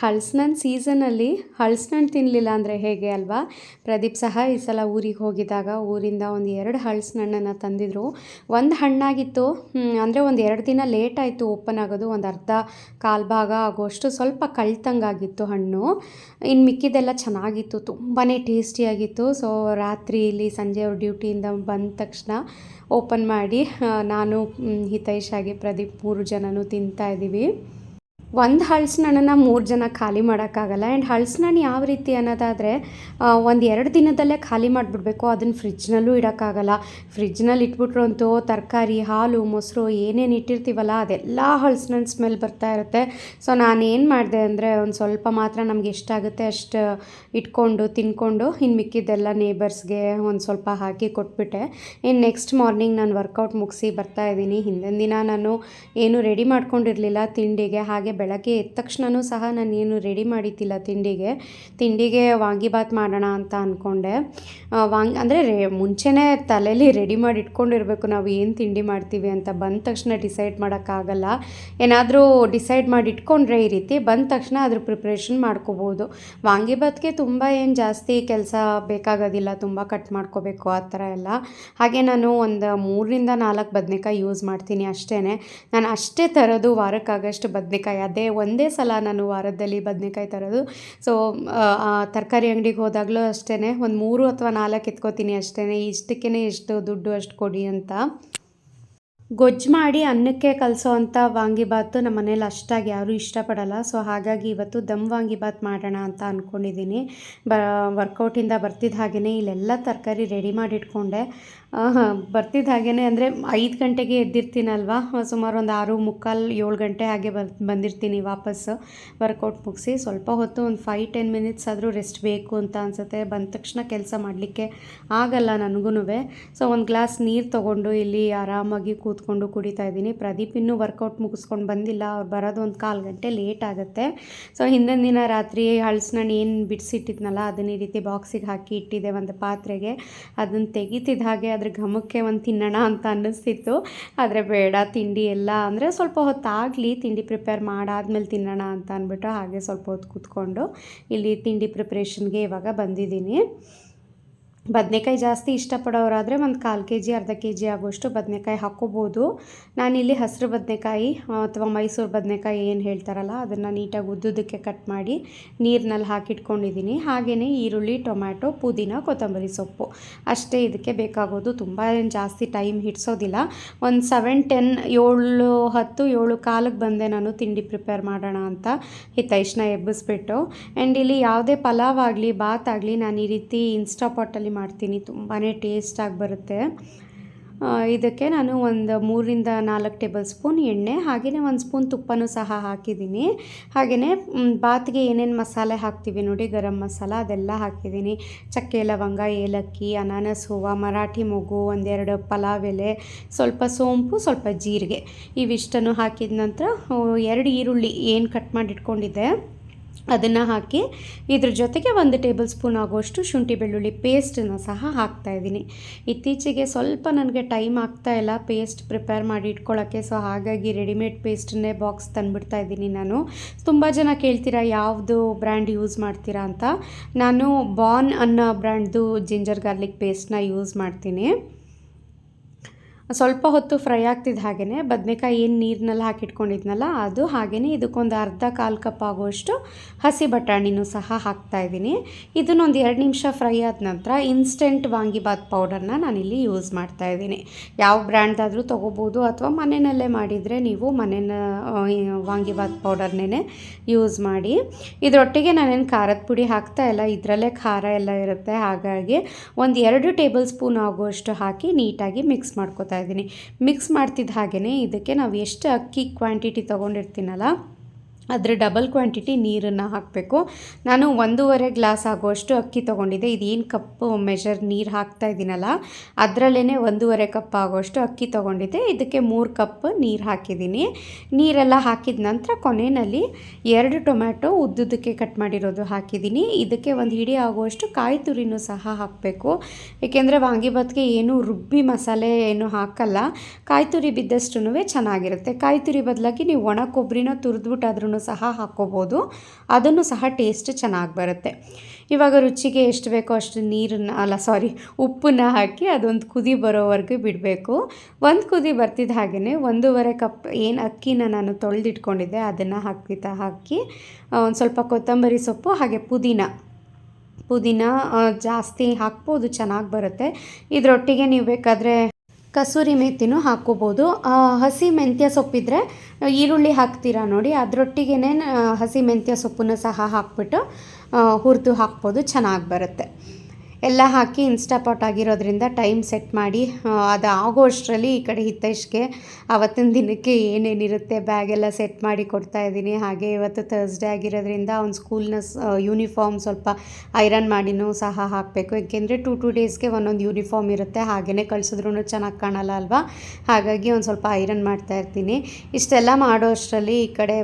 ಹಳ್ಸನನ್ ಸೀಸನಲ್ಲಿ ಹಳ್ಸನಣ್ಣು ತಿನ್ನಲಿಲ್ಲ ಅಂದರೆ ಹೇಗೆ ಅಲ್ವಾ? ಪ್ರದೀಪ್ ಸಹ ಈ ಸಲ ಊರಿಗೆ ಹೋಗಿದ್ದಾಗ ಊರಿಂದ ಒಂದು ಎರಡು ಹಳ್ಸನಣ್ಣನ್ನು ತಂದಿದ್ರು. ಒಂದು ಹಣ್ಣಾಗಿತ್ತು ಅಂದರೆ ಒಂದು ಎರಡು ದಿನ ಲೇಟ್ ಆಯಿತು ಓಪನ್ ಆಗೋದು, ಒಂದು ಅರ್ಧ ಕಾಲು ಭಾಗ ಆಗೋಷ್ಟು ಸ್ವಲ್ಪ ಕಳ್ತಂಗಾಗಿತ್ತು ಹಣ್ಣು. ಇನ್ನು ಮಿಕ್ಕಿದೆಲ್ಲ ಚೆನ್ನಾಗಿತ್ತು ತುಂಬಾ ಟೇಸ್ಟಿಯಾಗಿತ್ತು. ಸೊ ರಾತ್ರಿ ಇಲ್ಲಿ ಸಂಜೆ ಅವ್ರ ಡ್ಯೂಟಿಯಿಂದ ಬಂದ ತಕ್ಷಣ ಓಪನ್ ಮಾಡಿ ನಾನು ಹಿತೈಷಾಗಿ ಪ್ರದೀಪ್ ಮೂರು ಜನನೂ ತಿಂತಾ ಇದ್ದೀವಿ. ಒಂದು ಹಣ್ಣನ್ನು ಮೂರು ಜನ ಖಾಲಿ ಮಾಡೋಕ್ಕಾಗಲ್ಲ. ಆ್ಯಂಡ್ ಹಣ್ಣು ಯಾವ ರೀತಿ ಅನ್ನೋದಾದರೆ ಒಂದು ಎರಡು ದಿನದಲ್ಲೇ ಖಾಲಿ ಮಾಡಿಬಿಡ್ಬೇಕು. ಅದನ್ನು ಫ್ರಿಜ್ನಲ್ಲೂ ಇಡೋಕ್ಕಾಗಲ್ಲ. ಫ್ರಿಜ್ನಲ್ಲಿ ಇಟ್ಬಿಟ್ರು ಅಂತೂ ತರಕಾರಿ, ಹಾಲು, ಮೊಸರು ಏನೇನು ಇಟ್ಟಿರ್ತೀವಲ್ಲ, ಅದೆಲ್ಲ ಹಳ್ಸಿನ ಸ್ಮೆಲ್ ಬರ್ತಾ ಇರುತ್ತೆ. ಸೊ ನಾನು ಏನು ಮಾಡಿದೆ ಅಂದರೆ, ಒಂದು ಸ್ವಲ್ಪ ಮಾತ್ರ ನಮ್ಗೆ ಎಷ್ಟಾಗುತ್ತೆ ಅಷ್ಟು ಇಟ್ಕೊಂಡು, ತಿನ್ಕೊಂಡು ಇನ್ನು ಮಿಕ್ಕಿದ್ದೆಲ್ಲ ನೇಬರ್ಸ್ಗೆ ಒಂದು ಸ್ವಲ್ಪ ಹಾಕಿ ಕೊಟ್ಬಿಟ್ಟೆ. ಇನ್ನು ನೆಕ್ಸ್ಟ್ ಮಾರ್ನಿಂಗ್ ನಾನು ವರ್ಕೌಟ್ ಮುಗಿಸಿ ಬರ್ತಾ ಇದ್ದೀನಿ. ಹಿಂದಿನ ದಿನ ನಾನು ಏನು ರೆಡಿ ಮಾಡ್ಕೊಂಡಿರಲಿಲ್ಲ ತಿಂಡಿಗೆ, ಹಾಗೆ ಬೆಳಗ್ಗೆ ಎದ್ದ ತಕ್ಷಣವೂ ಸಹ ನಾನು ಏನು ರೆಡಿ ಮಾಡಿದ್ದಿಲ್ಲ ತಿಂಡಿಗೆ ತಿಂಡಿಗೆ ವಾಂಗಿಬಾತ್ ಮಾಡೋಣ ಅಂತ ಅಂದ್ಕೊಂಡೆ ವಾಂಗ್, ಅಂದರೆ ರೇ, ಮುಂಚೆನೇ ತಲೆಯಲ್ಲಿ ರೆಡಿ ಮಾಡಿ ಇಟ್ಕೊಂಡಿರಬೇಕು ನಾವು ಏನು ತಿಂಡಿ ಮಾಡ್ತೀವಿ ಅಂತ ಬಂದ ತಕ್ಷಣ ಡಿಸೈಡ್ ಮಾಡೋಕ್ಕಾಗಲ್ಲ. ಏನಾದರೂ ಡಿಸೈಡ್ ಮಾಡಿ ಇಟ್ಕೊಂಡ್ರೆ ಈ ರೀತಿ ಬಂದ ತಕ್ಷಣ ಅದ್ರ ಪ್ರಿಪ್ರೇಷನ್ ಮಾಡ್ಕೋಬೋದು. ವಾಂಗಿಬಾತ್ಗೆ ತುಂಬ ಏನು ಜಾಸ್ತಿ ಕೆಲಸ ಬೇಕಾಗೋದಿಲ್ಲ, ತುಂಬ ಕಟ್ ಮಾಡ್ಕೋಬೇಕು ಆ ಥರ ಎಲ್ಲ. ಹಾಗೆ ನಾನು ಒಂದು ಮೂರರಿಂದ ನಾಲ್ಕು ಬದನೆಕಾಯಿ ಯೂಸ್ ಮಾಡ್ತೀನಿ ಅಷ್ಟೇ ನಾನು ಅಷ್ಟೇ ತರೋದು ವಾರಕ್ಕಾಗಷ್ಟು ಬದನೇಕಾಯಿ. ಅದೇ ಒಂದೇ ಸಲ ನಾನು ವಾರದಲ್ಲಿ ಬದನೆಕಾಯಿ ತರೋದು. ಸೊ ತರಕಾರಿ ಅಂಗಡಿಗೆ ಹೋದಾಗಲೂ ಅಷ್ಟೇ ಒಂದು ಮೂರು ಅಥವಾ ನಾಲ್ಕು ಎತ್ಕೋತೀನಿ ಅಷ್ಟೇ ಇಷ್ಟಕ್ಕೇ ಎಷ್ಟು ದುಡ್ಡು ಅಷ್ಟು ಕೊಡಿ ಅಂತ. ಗೊಜ್ಜು ಮಾಡಿ ಅನ್ನಕ್ಕೆ ಕಲಸೋ ಅಂಥ ವಾಂಗಿಬಾತು ನಮ್ಮ ಮನೇಲಿ ಅಷ್ಟಾಗಿ ಯಾರೂ ಇಷ್ಟಪಡಲ್ಲ. ಸೊ ಹಾಗಾಗಿ ಇವತ್ತು ದಮ್ ವಾಂಗಿಬಾತ್ ಮಾಡೋಣ ಅಂತ ಅಂದ್ಕೊಂಡಿದ್ದೀನಿ ಬ, ವರ್ಕೌಟಿಂದ ಬರ್ತಿದ್ದ ಹಾಗೆಯೇ ಇಲ್ಲೆಲ್ಲ ತರಕಾರಿ ರೆಡಿ ಮಾಡಿ ಇಟ್ಕೊಂಡೆ ಬರ್ತಿದ್ದ ಹಾಗೆಯೇ ಅಂದರೆ ಐದು ಗಂಟೆಗೆ ಎದ್ದಿರ್ತೀನಲ್ವಾ? ಸುಮಾರು ಒಂದು ಆರು ಮುಕ್ಕಾಲು ಏಳು ಗಂಟೆ ಹಾಗೆ ಬರ್ ಬಂದಿರ್ತೀನಿ ವಾಪಸ್ಸು ವರ್ಕೌಟ್ ಮುಗಿಸಿ ಸ್ವಲ್ಪ ಹೊತ್ತು ಒಂದು ಫೈವ್ ಟೆನ್ ಮಿನಿಟ್ಸ್ ಆದರೂ ರೆಸ್ಟ್ ಬೇಕು ಅಂತ ಅನಿಸುತ್ತೆ. ಬಂದ ತಕ್ಷಣ ಕೆಲಸ ಮಾಡಲಿಕ್ಕೆ ಆಗಲ್ಲ ನನಗೂ ಸೊ ಒಂದು ಗ್ಲಾಸ್ ನೀರು ತೊಗೊಂಡು ಇಲ್ಲಿ ಆರಾಮಾಗಿ ಕೂತ್ಕೊಂಡು ಕುಡಿತಾ ಇದ್ದೀನಿ. ಪ್ರದೀಪ್ ಇನ್ನೂ ವರ್ಕೌಟ್ ಮುಗಿಸ್ಕೊಂಡು ಬಂದಿಲ್ಲ. ಅವ್ರು ಬರೋದು ಒಂದು ಕಾಲು ಗಂಟೆ ಲೇಟ್ ಆಗುತ್ತೆ. ಸೊ ಹಿಂದಿನ ದಿನ ರಾತ್ರಿ ಹಳ್ಸಣ್ಣು ಏನು ಬಿಡಿಸಿಟ್ಟಿದ್ನಲ್ಲ, ಅದನ್ನ ಈ ರೀತಿ ಬಾಕ್ಸಿಗೆ ಹಾಕಿ ಇಟ್ಟಿದ್ದೆ ಒಂದು ಪಾತ್ರೆಗೆ. ಅದನ್ನು ತೆಗಿತಿದ್ದ ಹಾಗೆ ಅದ್ರ ಘಮಕ್ಕೆ ಒಂದು ತಿನ್ನೋಣ ಅಂತ ಅನ್ನಿಸ್ತಿತ್ತು. ಆದರೆ ಬೇಡ, ತಿಂಡಿ ಎಲ್ಲ ಅಂದರೆ ಸ್ವಲ್ಪ ಹೊತ್ತಾಗಲಿ, ತಿಂಡಿ ಪ್ರಿಪೇರ್ ಮಾಡಾದ್ಮೇಲೆ ತಿನ್ನೋಣ ಅಂತ ಅಂದ್ಬಿಟ್ಟು ಹಾಗೆ ಸ್ವಲ್ಪ ಹೊತ್ತು ಕೂತ್ಕೊಂಡು ಇಲ್ಲಿ ತಿಂಡಿ ಪ್ರಿಪ್ರೇಷನ್ಗೆ ಇವಾಗ ಬಂದಿದ್ದೀನಿ. ಬದನೆಕಾಯಿ ಜಾಸ್ತಿ ಇಷ್ಟಪಡೋರಾದರೆ ಒಂದು ಕಾಲು ಕೆ ಜಿ, ಅರ್ಧ ಕೆ ಜಿ ಆಗುವಷ್ಟು ಬದನೆಕಾಯಿ ಹಾಕ್ಕೋಬೋದು ನಾನಿಲ್ಲಿ ಹಸಿರು ಬದನೆಕಾಯಿ ಅಥವಾ ಮೈಸೂರು ಬದನೆಕಾಯಿ ಏನು ಹೇಳ್ತಾರಲ್ಲ, ಅದನ್ನು ನೀಟಾಗಿ ಉದ್ದುದಕ್ಕೆ ಕಟ್ ಮಾಡಿ ನೀರಿನಲ್ಲಿ ಹಾಕಿಟ್ಕೊಂಡಿದ್ದೀನಿ ಹಾಗೆಯೇ ಈರುಳ್ಳಿ, ಟೊಮ್ಯಾಟೊ, ಪುದೀನ, ಕೊತ್ತಂಬರಿ ಸೊಪ್ಪು. ಅಷ್ಟೇ ಇದಕ್ಕೆ ಬೇಕಾಗೋದು ತುಂಬ ಏನು ಜಾಸ್ತಿ ಟೈಮ್ ಹಿಡಿಸೋದಿಲ್ಲ. ಒಂದು ಸೆವೆನ್ ಟೆನ್ ಏಳು, ಹತ್ತು, ಏಳು ಕಾಲಕ್ಕೆ ಬಂದೆ ನಾನು ತಿಂಡಿ ಪ್ರಿಪೇರ್ ಮಾಡೋಣ ಅಂತ ಹಿತೈಷನ್ನ ಎಬ್ಬಿಸ್ಬಿಟ್ಟು. ಆ್ಯಂಡ್ ಇಲ್ಲಿ ಯಾವುದೇ ಪಲಾವ್ ಆಗಲಿ, ಬಾತ್ ಆಗಲಿ ನಾನು ಈ ರೀತಿ ಇನ್ಸ್ಟಾಪಾಟಲ್ಲಿ ಮಾಡ್ತೀನಿ ತುಂಬಾ ಟೇಸ್ಟಾಗಿ ಬರುತ್ತೆ. ಇದಕ್ಕೆ ನಾನು ಒಂದು ಮೂರಿಂದ ನಾಲ್ಕು ಟೇಬಲ್ ಸ್ಪೂನ್ ಎಣ್ಣೆ ಹಾಗೆಯೇ ಒಂದು ಸ್ಪೂನ್ ತುಪ್ಪನೂ ಸಹ ಹಾಕಿದ್ದೀನಿ. ಹಾಗೆಯೇ ಬಾತ್ಗೆ ಏನೇನು ಮಸಾಲೆ ಹಾಕ್ತೀವಿ ನೋಡಿ, ಗರಂ ಮಸಾಲ ಅದೆಲ್ಲ ಹಾಕಿದ್ದೀನಿ. ಚಕ್ಕೆ, ಲವಂಗ, ಏಲಕ್ಕಿ, ಅನಾನಸ್, ಹೂವು, ಮರಾಠಿ ಮೊಗ್ಗು, ಒಂದೆರಡು ಪಲಾವ್ ಎಲೆ, ಸ್ವಲ್ಪ ಸೋಂಪು, ಸ್ವಲ್ಪ ಜೀರಿಗೆ. ಇವಿಷ್ಟನ್ನು ಹಾಕಿದ ನಂತರ ಎರಡು ಈರುಳ್ಳಿ ಏನು ಕಟ್ ಮಾಡಿ ಇಟ್ಕೊಂಡಿದ್ದೆ ಅದನ್ನು ಹಾಕಿ ಇದ್ರ ಜೊತೆಗೆ ಒಂದು ಟೇಬಲ್ ಸ್ಪೂನ್ ಆಗುವಷ್ಟು ಶುಂಠಿ ಬೆಳ್ಳುಳ್ಳಿ ಪೇಸ್ಟನ್ನು ಸಹ ಹಾಕ್ತಾ ಇದ್ದೀನಿ. ಇತ್ತೀಚೆಗೆ ಸ್ವಲ್ಪ ನನಗೆ ಟೈಮ್ ಆಗ್ತಾ ಇಲ್ಲ ಪೇಸ್ಟ್ ಪ್ರಿಪೇರ್ ಮಾಡಿ ಇಟ್ಕೊಳ್ಳೋಕ್ಕೆ ಸೊ ಹಾಗಾಗಿ ರೆಡಿಮೇಡ್ ಪೇಸ್ಟನ್ನೇ ಬಾಕ್ಸ್ ತಂದುಬಿಡ್ತಾ ಇದ್ದೀನಿ ನಾನು. ತುಂಬ ಜನ ಕೇಳ್ತೀರಾ, ಯಾವುದು ಬ್ರ್ಯಾಂಡ್ ಯೂಸ್ ಮಾಡ್ತೀರಾ ಅಂತ? ನಾನು ಬಾನ್ ಅನ್ನೋ ಬ್ರ್ಯಾಂಡ್ದು ಜಿಂಜರ್ ಗಾರ್ಲಿಕ್ ಪೇಸ್ಟ್ನ ಯೂಸ್ ಮಾಡ್ತೀನಿ. ಸ್ವಲ್ಪ ಹೊತ್ತು ಫ್ರೈ ಆಗ್ತಿದ್ದ ಹಾಗೆಯೇ ಬದನೆಕಾಯಿ ಏನು ನೀರಿನಲ್ಲಿ ಹಾಕಿಟ್ಕೊಂಡಿದ್ನಲ್ಲ ಅದು ಹಾಗೆಯೇ ಇದಕ್ಕೊಂದು ಅರ್ಧ ಕಾಲು ಕಪ್ ಆಗುವಷ್ಟು ಹಸಿ ಬಟಾಣಿನೂ ಸಹ ಹಾಕ್ತಾ ಇದ್ದೀನಿ. ಇದನ್ನೊಂದು ಎರಡು ನಿಮಿಷ ಫ್ರೈ ಆದ ನಂತರ ಇನ್ಸ್ಟೆಂಟ್ ವಾಂಗಿಬಾತ್ ಪೌಡರ್ನ ನಾನಿಲ್ಲಿ ಯೂಸ್ ಮಾಡ್ತಾ ಇದ್ದೀನಿ. ಯಾವ ಬ್ರ್ಯಾಂಡ್ದಾದರೂ ತೊಗೋಬೋದು ಅಥವಾ ಮನೆಯಲ್ಲೇ ಮಾಡಿದರೆ ನೀವು ಮನೆಯ ವಾಂಗಿಬಾತ್ ಪೌಡರ್ನೇ ಯೂಸ್ ಮಾಡಿ. ಇದರೊಟ್ಟಿಗೆ ನಾನೇನು ಖಾರದ ಪುಡಿ ಹಾಕ್ತಾ ಇಲ್ಲ, ಇದರಲ್ಲೇ ಖಾರ ಎಲ್ಲ ಇರುತ್ತೆ. ಹಾಗಾಗಿ ಒಂದು ಎರಡು ಟೇಬಲ್ ಸ್ಪೂನ್ ಆಗುವಷ್ಟು ಹಾಕಿ ನೀಟಾಗಿ ಮಿಕ್ಸ್ ಮಾಡ್ಕೊತಾ ಇದ್ದೀನಿ. ಮಿಕ್ಸ್ ಮಾಡ್ತಿದ್ದ ಹಾಗೆಯೇ ಇದಕ್ಕೆ ನಾವು ಎಷ್ಟು ಅಕ್ಕಿ ಕ್ವಾಂಟಿಟಿ ತೊಗೊಂಡಿರ್ತೀನಲ್ಲ ಅದರ ಡಬಲ್ ಕ್ವಾಂಟಿಟಿ ನೀರನ್ನು ಹಾಕಬೇಕು. ನಾನು ಒಂದೂವರೆ ಗ್ಲಾಸ್ ಆಗುವಷ್ಟು ಅಕ್ಕಿ ತೊಗೊಂಡಿದ್ದೆ. ಇದೇನು ಕಪ್ಪು ಮೆಷರ್ ನೀರು ಹಾಕ್ತಾ ಇದ್ದೀನಲ್ಲ ಅದರಲ್ಲೇ ಒಂದೂವರೆ ಕಪ್ ಆಗುವಷ್ಟು ಅಕ್ಕಿ ತೊಗೊಂಡಿದ್ದೆ. ಇದಕ್ಕೆ ಮೂರು ಕಪ್ ನೀರು ಹಾಕಿದ್ದೀನಿ. ನೀರೆಲ್ಲ ಹಾಕಿದ ನಂತರ ಕೊನೆಯಲ್ಲಿ ಎರಡು ಟೊಮ್ಯಾಟೊ ಉದ್ದುದಕ್ಕೆ ಕಟ್ ಮಾಡಿರೋದು ಹಾಕಿದ್ದೀನಿ. ಇದಕ್ಕೆ ಒಂದು ಹಿಡಿ ಆಗುವಷ್ಟು ಕಾಯಿ ತುರಿನೂ ಸಹ ಹಾಕಬೇಕು. ಏಕೆಂದರೆ ವಾಂಗಿಭಾತ್ಗೆ ಏನು ರುಬ್ಬಿ ಮಸಾಲೆ ಏನು ಹಾಕಲ್ಲ, ಕಾಯಿ ತುರಿ ಬಿದ್ದಷ್ಟು ಚೆನ್ನಾಗಿರುತ್ತೆ. ಕಾಯಿ ತುರಿ ಬದಲಾಗಿ ನೀವು ಒಣ ಕೊಬ್ಬರಿನ ತುರಿದ್ಬಿಟ್ಟಾದ್ರೂ ಸಹ ಹಾಕ್ಕೋಬೋದು ಅದನ್ನು ಸಹ ಟೇಸ್ಟ್ ಚೆನ್ನಾಗಿ ಬರುತ್ತೆ. ಇವಾಗ ರುಚಿಗೆ ಎಷ್ಟು ಬೇಕೋ ಅಷ್ಟು ನೀರನ್ನ, ಅಲ್ಲ ಸಾರಿ ಉಪ್ಪನ್ನ ಹಾಕಿ ಅದೊಂದು ಕುದಿ ಬರೋವರೆಗೂ ಬಿಡಬೇಕು. ಒಂದು ಕುದಿ ಬರ್ತಿದ್ದ ಹಾಗೆಯೇ ಒಂದೂವರೆ ಕಪ್ ಏನು ಅಕ್ಕಿನ ನಾನು ತೊಳೆದಿಟ್ಕೊಂಡಿದ್ದೆ, ಅದನ್ನು ಹಾಕಿತಾ ಹಾಕಿ ಒಂದು ಸ್ವಲ್ಪ ಕೊತ್ತಂಬರಿ ಸೊಪ್ಪು ಹಾಗೆ ಪುದೀನ. ಪುದೀನ ಜಾಸ್ತಿ ಹಾಕ್ಬೋದು, ಚೆನ್ನಾಗಿ ಬರುತ್ತೆ. ಇದರೊಟ್ಟಿಗೆ ನೀವು ಬೇಕಾದರೆ ಕಸೂರಿ ಮೆಥಿನೂ ಹಾಕ್ಕೋಬೋದು. ಹಸಿ ಮೆಂತ್ಯ ಸೊಪ್ಪಿದ್ರೆ, ಈರುಳ್ಳಿ ಹಾಕ್ತೀರಾ ನೋಡಿ ಅದರೊಟ್ಟಿಗೆ ಹಸಿ ಮೆಂತ್ಯ ಸೊಪ್ಪನ್ನು ಸಹ ಹಾಕ್ಬಿಟ್ಟು ಹುರಿದು ಹಾಕ್ಬೋದು, ಚೆನ್ನಾಗಿ ಬರುತ್ತೆ. ಎಲ್ಲ ಹಾಕಿ ಇನ್ಸ್ಟಾಪಾಟ್ ಆಗಿರೋದ್ರಿಂದ ಟೈಮ್ ಸೆಟ್ ಮಾಡಿ ಅದು ಆಗೋ ಅಷ್ಟರಲ್ಲಿ ಈ ಕಡೆ ಹಿತೈಷ್ಗೆ ಆವತ್ತಿನ ದಿನಕ್ಕೆ ಏನೇನಿರುತ್ತೆ ಬ್ಯಾಗೆಲ್ಲ ಸೆಟ್ ಮಾಡಿ ಕೊಡ್ತಾ ಇದ್ದೀನಿ. ಹಾಗೆ ಇವತ್ತು ಥರ್ಸ್ಡೇ ಆಗಿರೋದ್ರಿಂದ ಅವ್ನ ಸ್ಕೂಲ್ನ ಯೂನಿಫಾರ್ಮ್ ಸ್ವಲ್ಪ ಐರನ್ ಮಾಡಿನೂ ಸಹ ಹಾಕಬೇಕು. ಏಕೆಂದರೆ ಟೂ ಟೂ ಡೇಸ್ಗೆ ಒಂದೊಂದು ಯೂನಿಫಾರ್ಮ್ ಇರುತ್ತೆ. ಹಾಗೆಯೇ ಕಳಿಸಿದ್ರೂ ಚೆನ್ನಾಗಿ ಕಾಣಲ್ಲ ಅಲ್ವಾ? ಹಾಗಾಗಿ ಒಂದು ಸ್ವಲ್ಪ ಐರನ್ ಮಾಡ್ತಾ ಇರ್ತೀನಿ. ಇಷ್ಟೆಲ್ಲ ಮಾಡೋ ಅಷ್ಟರಲ್ಲಿ ಈ ಕಡೆ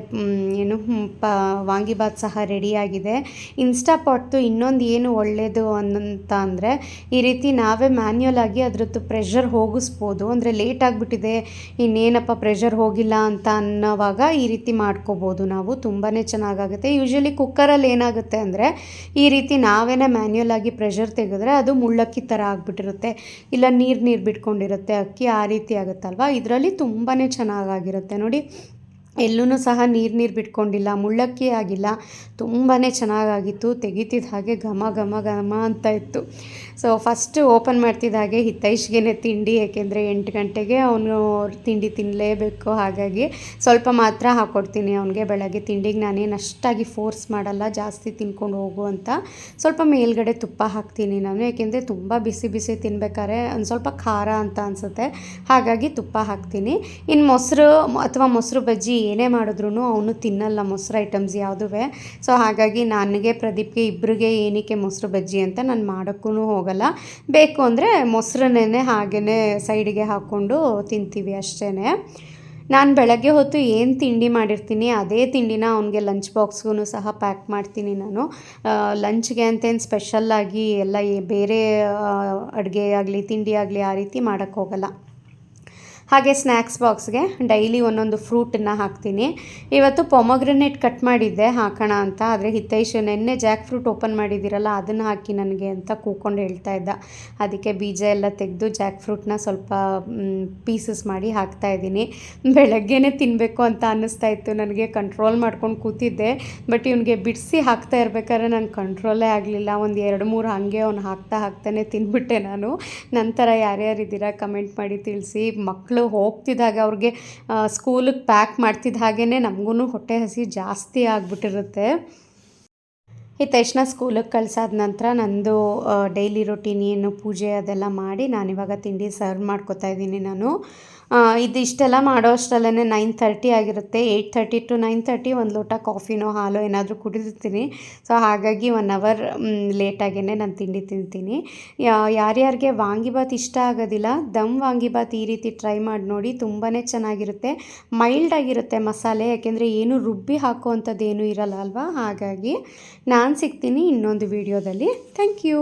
ಏನು ಪ ವಾಂಗಿಬಾತ್ ಸಹ ರೆಡಿಯಾಗಿದೆ ಇನ್ಸ್ಟಾಪಾಟ್ದು ಇನ್ನೊಂದು ಏನು ಒಳ್ಳೆಯದು ಅಂತ ಅಂದರೆ ಈ ರೀತಿ ನಾವೇ ಮ್ಯಾನ್ಯಲ್ ಆಗಿ ಅದರದ್ದು ಪ್ರೆಷರ್ ಹೋಗಿಸ್ಬೋದು. ಅಂದರೆ ಲೇಟ್ ಆಗಿಬಿಟ್ಟಿದೆ, ಇನ್ನೇನಪ್ಪ ಪ್ರೆಷರ್ ಹೋಗಿಲ್ಲ ಅಂತ ಅನ್ನೋವಾಗ ಈ ರೀತಿ ಮಾಡ್ಕೋಬೋದು ನಾವು. ತುಂಬಾ ಚೆನ್ನಾಗಾಗುತ್ತೆ. ಯೂಶ್ವಲಿ ಕುಕ್ಕರಲ್ಲಿ ಏನಾಗುತ್ತೆ ಅಂದರೆ ಈ ರೀತಿ ನಾವೇನೇ ಮ್ಯಾನ್ಯಲ್ ಆಗಿ ಪ್ರೆಷರ್ ತೆಗೆದ್ರೆ ಅದು ಮುಳ್ಳಕ್ಕಿ ಥರ ಆಗಿಬಿಟ್ಟಿರುತ್ತೆ. ಇಲ್ಲ ನೀರು ನೀರು ಬಿಟ್ಕೊಂಡಿರುತ್ತೆ, ಅಕ್ಕಿ ಆ ರೀತಿ ಆಗುತ್ತಲ್ವ? ಇದರಲ್ಲಿ ತುಂಬಾ ಚೆನ್ನಾಗಾಗಿರುತ್ತೆ. ನೋಡಿ ಎಲ್ಲೂ ಸಹ ನೀರು ನೀರು ಬಿಟ್ಕೊಂಡಿಲ್ಲ, ಮುಳ್ಳಕ್ಕಿ ಆಗಿಲ್ಲ ತುಂಬಾ ಚೆನ್ನಾಗಾಗಿತ್ತು ತೆಗಿತಿದ್ದ ಹಾಗೆ ಘಮ ಘಮ ಘಮ ಅಂತ ಇತ್ತು. ಸೊ ಫಸ್ಟ್ ಓಪನ್ ಮಾಡ್ತಿದ್ದ ಹಾಗೆ ಹಿತೈಷ್ಗೆ ತಿಂಡಿ, ಏಕೆಂದರೆ ಎಂಟು ಗಂಟೆಗೆ ಅವನು ತಿಂಡಿ ತಿನ್ನಲೇಬೇಕು ಹಾಗಾಗಿ ಸ್ವಲ್ಪ ಮಾತ್ರ ಹಾಕ್ಕೊಡ್ತೀನಿ ಅವನಿಗೆ. ಬೆಳಗ್ಗೆ ತಿಂಡಿಗೆ ನಾನೇನು ಅಷ್ಟಾಗಿ ಫೋರ್ಸ್ ಮಾಡಲ್ಲ, ಜಾಸ್ತಿ ತಿನ್ಕೊಂಡು ಹೋಗು ಅಂತ ಸ್ವಲ್ಪ ಮೇಲ್ಗಡೆ ತುಪ್ಪ ಹಾಕ್ತೀನಿ ನಾನು. ಏಕೆಂದರೆ ತುಂಬ ಬಿಸಿ ಬಿಸಿ ತಿನ್ಬೇಕಾದ್ರೆ ಒಂದು ಸ್ವಲ್ಪ ಖಾರ ಅಂತ ಅನಿಸುತ್ತೆ. ಹಾಗಾಗಿ ತುಪ್ಪ ಹಾಕ್ತೀನಿ. ಇನ್ನು ಮೊಸರು ಅಥವಾ ಮೊಸರು ಬಜ್ಜಿ ಏನೇ ಮಾಡಿದ್ರು ಅವನು ತಿನ್ನಲ್ಲ. ಮೊಸರು ಐಟಮ್ಸ್ ಯಾವುದೂ ಸೊ ಹಾಗಾಗಿ ನನಗೆ ಪ್ರದೀಪ್ಗೆ ಇಬ್ಬರಿಗೆ ಏನಕ್ಕೆ ಮೊಸರು ಬಜ್ಜಿ ಅಂತ ನಾನು ಮಾಡೋಕ್ಕೂ ಹೋಗಲ್ಲ. ಬೇಕು ಅಂದರೆ ಮೊಸರನ್ನೇ ಹಾಗೇ ಸೈಡಿಗೆ ಹಾಕ್ಕೊಂಡು ತಿಂತೀವಿ ಅಷ್ಟೇ ನಾನು ಬೆಳಗ್ಗೆ ಹೊತ್ತು ಏನು ತಿಂಡಿ ಮಾಡಿರ್ತೀನಿ ಅದೇ ತಿಂಡಿನ ಅವನಿಗೆ ಲಂಚ್ ಬಾಕ್ಸ್ಗೂ ಸಹ ಪ್ಯಾಕ್ ಮಾಡ್ತೀನಿ ನಾನು. ಲಂಚ್ಗೆ ಅಂತೇನು ಸ್ಪೆಷಲ್ಲಾಗಿ ಎಲ್ಲ ಬೇರೆ ಅಡುಗೆ ಆಗಲಿ, ತಿಂಡಿ ಆಗಲಿ ಆ ರೀತಿ ಮಾಡೋಕ್ಕೆ ಹೋಗಲ್ಲ. ಹಾಗೆ ಸ್ನ್ಯಾಕ್ಸ್ ಬಾಕ್ಸ್ಗೆ ಡೈಲಿ ಒಂದೊಂದು ಫ್ರೂಟನ್ನು ಹಾಕ್ತೀನಿ. ಇವತ್ತು ಪೊಮೊಗ್ರನೇಟ್ ಕಟ್ ಮಾಡಿದ್ದೆ, ಹಾಕೋಣ ಅಂತ. ಆದರೆ ಹಿತೈಷು ನೆನ್ನೆ ಜಾಕ್ ಫ್ರೂಟ್ ಓಪನ್ ಮಾಡಿದ್ದೀರಲ್ಲ, ಅದನ್ನು ಹಾಕಿ ನನಗೆ ಅಂತ ಕೂಕೊಂಡು ಹೇಳ್ತಾ ಇದ್ದ. ಅದಕ್ಕೆ ಬೀಜ ಎಲ್ಲ ತೆಗೆದು ಜಾಕ್ ಫ್ರೂಟ್ನ ಸ್ವಲ್ಪ ಪೀಸಸ್ ಮಾಡಿ ಹಾಕ್ತಾ ಇದ್ದೀನಿ. ಬೆಳಗ್ಗೆನೇ ತಿನ್ನಬೇಕು ಅಂತ ಅನ್ನಿಸ್ತಾ ಇತ್ತು. ನನಗೆ ಕಂಟ್ರೋಲ್ ಮಾಡ್ಕೊಂಡು ಕೂತಿದ್ದೆ. ಬಟ್ ಇವನಿಗೆ ಬಿಡಿಸಿ ಹಾಕ್ತಾ ಇರಬೇಕಾದ್ರೆ ನಂಗೆ ಕಂಟ್ರೋಲೇ ಆಗಲಿಲ್ಲ. ಒಂದು ಎರಡು ಮೂರು ಹಾಗೆ ಅವ್ನು ಹಾಕ್ತಾ ಹಾಕ್ತಾನೆ ತಿಂದ್ಬಿಟ್ಟೆ ನಾನು. ನಂತರ ಯಾರ್ಯಾರಿದ್ದೀರಾ ಕಮೆಂಟ್ ಮಾಡಿ ತಿಳಿಸಿ. ಮಕ್ಕಳು ಹೋಗ್ತಿದ್ದಾಗ ಅವ್ರಿಗೆ ಸ್ಕೂಲಿಗೆ ಪ್ಯಾಕ್ ಮಾಡ್ತಿದ್ದ ಹಾಗೇ ನಮಗೂ ಹೊಟ್ಟೆ ಹಸಿ ಜಾಸ್ತಿ ಆಗಿಬಿಟ್ಟಿರುತ್ತೆ. ಈ ತಕ್ಷಣ ಸ್ಕೂಲಿಗೆ ಕಳ್ಸಾದ ನಂತರ ನಂದು ಡೈಲಿ ರೊಟೀನ್ ಏನು ಪೂಜೆ ಅದೆಲ್ಲ ಮಾಡಿ ನಾನಿವಾಗ ತಿಂಡಿ ಸರ್ವ್ ಮಾಡ್ಕೊತಾ ಇದ್ದೀನಿ ನಾನು. ಇದು ಇಷ್ಟೆಲ್ಲ ಮಾಡೋ ಅಷ್ಟರಲ್ಲೇ ನೈನ್ ತರ್ಟಿ ಆಗಿರುತ್ತೆ. Eight thirty to nine thirty ಒಂದು ಲೋಟ ಕಾಫಿನೋ, ಹಾಲೋ ಏನಾದರೂ ಕುಡಿದಿರ್ತೀನಿ. ಸೊ, ಹಾಗಾಗಿ ಒನ್ ಅವರ್ ಲೇಟಾಗೇ ನಾನು ತಿಂಡಿ ತಿಂತೀನಿ. ಯಾರ್ಯಾರಿಗೆ ವಾಂಗಿಬಾತ್ ಇಷ್ಟ ಆಗೋದಿಲ್ಲ, ದಮ್ ವಾಂಗಿಬಾತ್ ಈ ರೀತಿ ಟ್ರೈ ಮಾಡಿ ನೋಡಿ ತುಂಬಾ ಚೆನ್ನಾಗಿರುತ್ತೆ. ಮೈಲ್ಡ್ ಆಗಿರುತ್ತೆ ಮಸಾಲೆ, ಯಾಕೆಂದರೆ ಏನು ರುಬ್ಬಿ ಹಾಕೋ ಅಂಥದ್ದು ಏನೂ ಇರಲ್ಲ ಅಲ್ವಾ? ಹಾಗಾಗಿ ನಾನು ಸಿಗ್ತೀನಿ ಇನ್ನೊಂದು ವಿಡಿಯೋದಲ್ಲಿ ಥ್ಯಾಂಕ್ ಯು